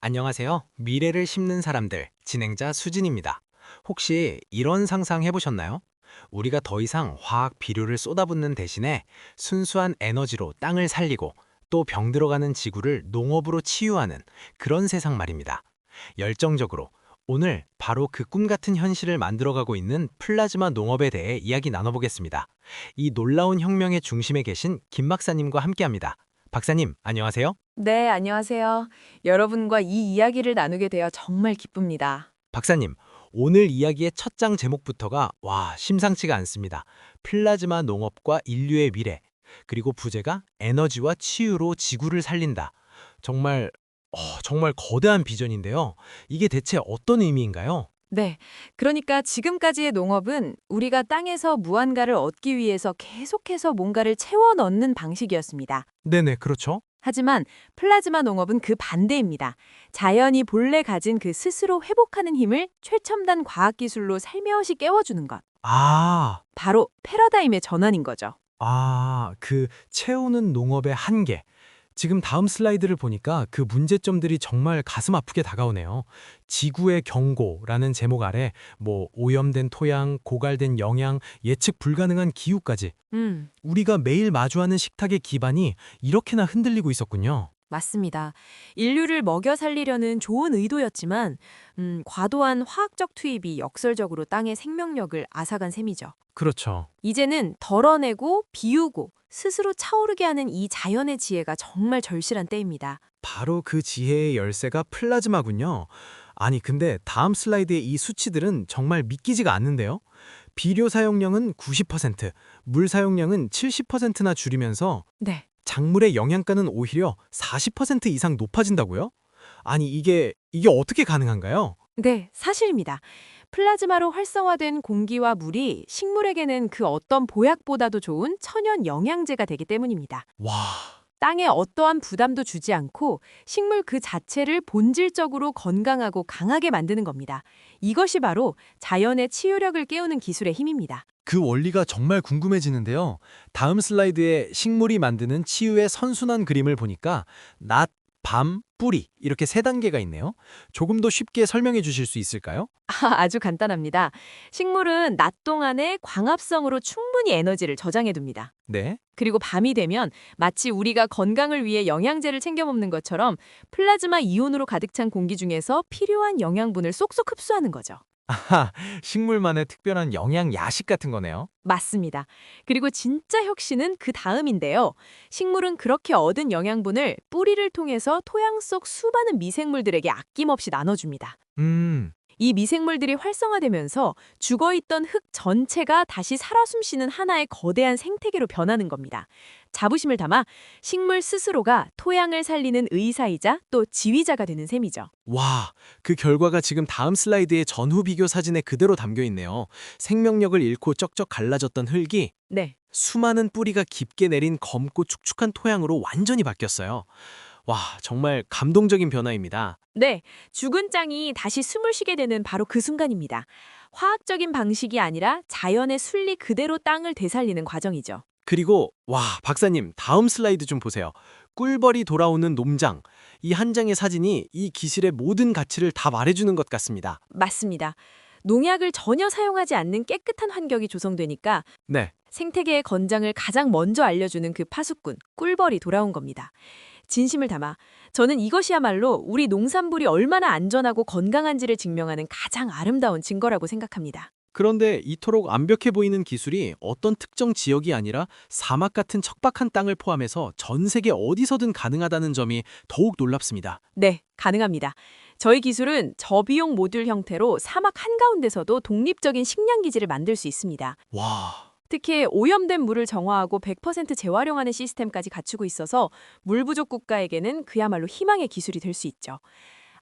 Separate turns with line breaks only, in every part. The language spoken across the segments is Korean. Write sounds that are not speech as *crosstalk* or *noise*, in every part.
안녕하세요. 미래를 심는 사람들, 진행자 수진입니다. 혹시 이런 상상 해보셨나요? 우리가 더 이상 화학 비료를 쏟아붓는 대신에 순수한 에너지로 땅을 살리고 또 병 들어가는 지구를 농업으로 치유하는 그런 세상 말입니다. 열정적으로 오늘 바로 그 꿈 같은 현실을 만들어가고 있는 플라즈마 농업에 대해 이야기 나눠보겠습니다. 이 놀라운 혁명의 중심에 계신 김 박사님과 함께합니다. 박사님, 안녕하세요.
네, 안녕하세요. 여러분과 이 이야기를 나누게 되어 정말 기쁩니다.
박사님, 오늘 이야기의 첫 장 제목부터가 와, 심상치가 않습니다. 플라즈마 농업과 인류의 미래. 그리고 부제가 에너지와 치유로 지구를 살린다. 정말 어, 정말 거대한 비전인데요. 이게 대체 어떤 의미인가요?
네, 그러니까 지금까지의 농업은 우리가 땅에서 무언가를 얻기 위해서 계속해서 뭔가를 채워 넣는 방식이었습니다.
네네, 그렇죠.
하지만 플라즈마 농업은 그 반대입니다. 자연이 본래 가진 그 스스로 회복하는 힘을 최첨단 과학기술로 살며시 깨워주는 것.
아,
바로 패러다임의 전환인 거죠.
아, 그 채우는 농업의 한계. 지금 다음 슬라이드를 보니까 그 문제점들이 정말 가슴 아프게 다가오네요. 지구의 경고라는 제목 아래 뭐 오염된 토양, 고갈된 영양, 예측 불가능한 기후까지
음,
우리가 매일 마주하는 식탁의 기반이 이렇게나 흔들리고 있었군요.
맞습니다. 인류를 먹여 살리려는 좋은 의도였지만 음, 과도한 화학적 투입이 역설적으로 땅의 생명력을 앗아간 셈이죠.
그렇죠.
이제는 덜어내고 비우고 스스로 차오르게 하는 이 자연의 지혜가 정말 절실한 때입니다.
바로 그 지혜의 열쇠가 플라즈마군요. 아니 근데 다음 슬라이드의 이 수치들은 정말 믿기지가 않는데요. 비료 사용량은 90%, 물 사용량은 70%나 줄이면서
네.
작물의 영양가는 오히려 40% 이상 높아진다고요? 아니 이게 이게 어떻게 가능한가요?
네, 사실입니다. 플라즈마로 활성화된 공기와 물이 식물에게는 그 어떤 보약보다도 좋은 천연 영양제가 되기 때문입니다.
와,
땅에 어떠한 부담도 주지 않고 식물 그 자체를 본질적으로 건강하고 강하게 만드는 겁니다. 이것이 바로 자연의 치유력을 깨우는 기술의 힘입니다.
그 원리가 정말 궁금해지는데요. 다음 슬라이드에 식물이 만드는 치유의 선순환 그림을 보니까 낮, 밤, 뿌리 이렇게 세 단계가 있네요. 조금 더 쉽게 설명해 주실 수 있을까요? *laughs*
아, 아주 간단합니다. 식물은 낮 동안에 광합성으로 충분히 에너지를 저장해 둡니다.
네.
그리고 밤이 되면 마치 우리가 건강을 위해 영양제를 챙겨 먹는 것처럼 플라즈마 이온으로 가득 찬 공기 중에서 필요한 영양분을 쏙쏙 흡수하는 거죠.
아하, 식물만의 특별한 영양 야식 같은 거네요.
맞습니다. 그리고 진짜 혁신은 그 다음인데요. 식물은 그렇게 얻은 영양분을 뿌리를 통해서 토양 속 수많은 미생물들에게 아낌없이 나눠줍니다.
음,
이 미생물들이 활성화되면서 죽어있던 흙 전체가 다시 살아 숨쉬는 하나의 거대한 생태계로 변하는 겁니다. 자부심을 담아 식물 스스로가 토양을 살리는 의사이자 또 지휘자가 되는 셈이죠.
와, 그 결과가 지금 다음 슬라이드의 전후 비교 사진에 그대로 담겨 있네요. 생명력을 잃고 쩍쩍 갈라졌던 흙이
네.
수많은 뿌리가 깊게 내린 검고 축축한 토양으로 완전히 바뀌었어요. 와, 정말 감동적인 변화입니다.
네, 죽은 땅이 다시 숨을 쉬게 되는 바로 그 순간입니다. 화학적인 방식이 아니라 자연의 순리 그대로 땅을 되살리는 과정이죠.
그리고 와, 박사님, 다음 슬라이드 좀 보세요. 꿀벌이 돌아오는 농장. 이 한 장의 사진이 이 기술의 모든 가치를 다 말해주는 것 같습니다.
맞습니다. 농약을 전혀 사용하지 않는 깨끗한 환경이 조성되니까
네,
생태계의 건장을 가장 먼저 알려주는 그 파수꾼, 꿀벌이 돌아온 겁니다. 진심을 담아 저는 이것이야말로 우리 농산물이 얼마나 안전하고 건강한지를 증명하는 가장 아름다운 증거라고 생각합니다.
그런데 이토록 완벽해 보이는 기술이 어떤 특정 지역이 아니라 사막 같은 척박한 땅을 포함해서 전 세계 어디서든 가능하다는 점이 더욱 놀랍습니다.
네, 가능합니다. 저희 기술은 저비용 모듈 형태로 사막 한가운데서도 독립적인 식량 기지를 만들 수 있습니다.
와,
특히 오염된 물을 정화하고 100% 재활용하는 시스템까지 갖추고 있어서 물 부족 국가에게는 그야말로 희망의 기술이 될 수 있죠.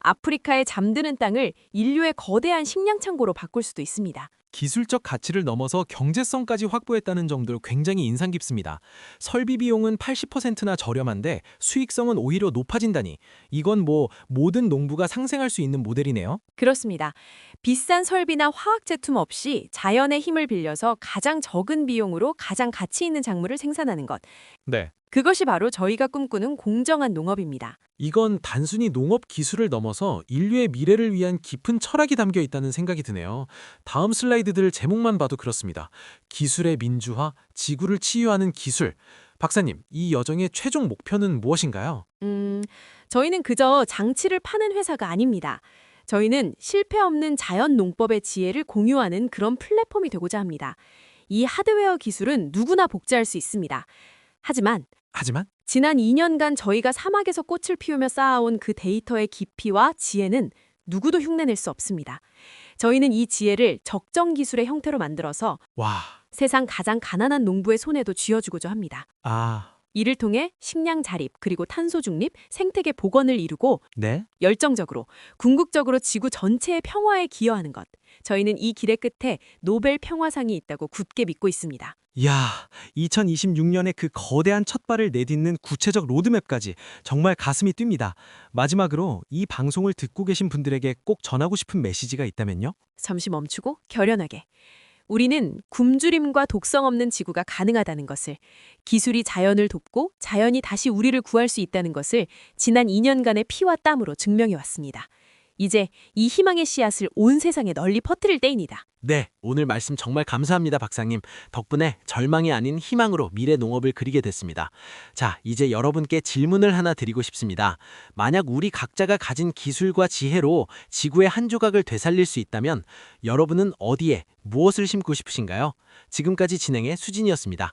아프리카의 잠드는 땅을 인류의 거대한 식량 창고로 바꿀 수도 있습니다.
기술적 가치를 넘어서 경제성까지 확보했다는 점도 굉장히 인상 깊습니다. 설비 비용은 80%나 저렴한데 수익성은 오히려 높아진다니. 이건 뭐 모든 농부가 상생할 수 있는 모델이네요.
그렇습니다. 비싼 설비나 화학 제품 없이 자연의 힘을 빌려서 가장 적은 비용으로 가장 가치 있는 작물을 생산하는 것.
네.
그것이 바로 저희가 꿈꾸는 공정한 농업입니다.
이건 단순히 농업 기술을 넘어서 인류의 미래를 위한 깊은 철학이 담겨 있다는 생각이 드네요. 다음 슬라이드 들 제목만 봐도 그렇습니다. 기술의 민주화, 지구를 치유하는 기술. 박사님, 이 여정의 최종 목표는 무엇인가요?
음, 저희는 그저 장치를 파는 회사가 아닙니다. 저희는 실패 없는 자연 농법의 지혜를 공유하는 그런 플랫폼이 되고자 합니다. 이 하드웨어 기술은 누구나 복제할 수 있습니다. 하지만
하지만
지난 2년간 저희가 사막에서 꽃을 피우며 쌓아온 그 데이터의 깊이와 지혜는 누구도 흉내낼 수 없습니다. 저희는 이 지혜를 적정 기술의 형태로 만들어서
와,
세상 가장 가난한 농부의 손에도 쥐어주고자 합니다.
아,
이를 통해 식량 자립 그리고 탄소 중립, 생태계 복원을 이루고
네?
열정적으로 궁극적으로 지구 전체의 평화에 기여하는 것. 저희는 이 길의 끝에 노벨 평화상이 있다고 굳게 믿고 있습니다.
야, 2026년에 그 거대한 첫발을 내딛는 구체적 로드맵까지 정말 가슴이 뜁니다. 마지막으로 이 방송을 듣고 계신 분들에게 꼭 전하고 싶은 메시지가 있다면요?
잠시 멈추고 결연하게. 우리는 굶주림과 독성 없는 지구가 가능하다는 것을, 기술이 자연을 돕고 자연이 다시 우리를 구할 수 있다는 것을 지난 2년간의 피와 땀으로 증명해 왔습니다. 이제 이 희망의 씨앗을 온 세상에 널리 퍼뜨릴 때입니다.
네, 오늘 말씀 정말 감사합니다, 박사님. 덕분에 절망이 아닌 희망으로 미래 농업을 그리게 됐습니다. 자, 이제 여러분께 질문을 하나 드리고 싶습니다. 만약 우리 각자가 가진 기술과 지혜로 지구의 한 조각을 되살릴 수 있다면 여러분은 어디에 무엇을 심고 싶으신가요? 지금까지 진행의 수진이었습니다.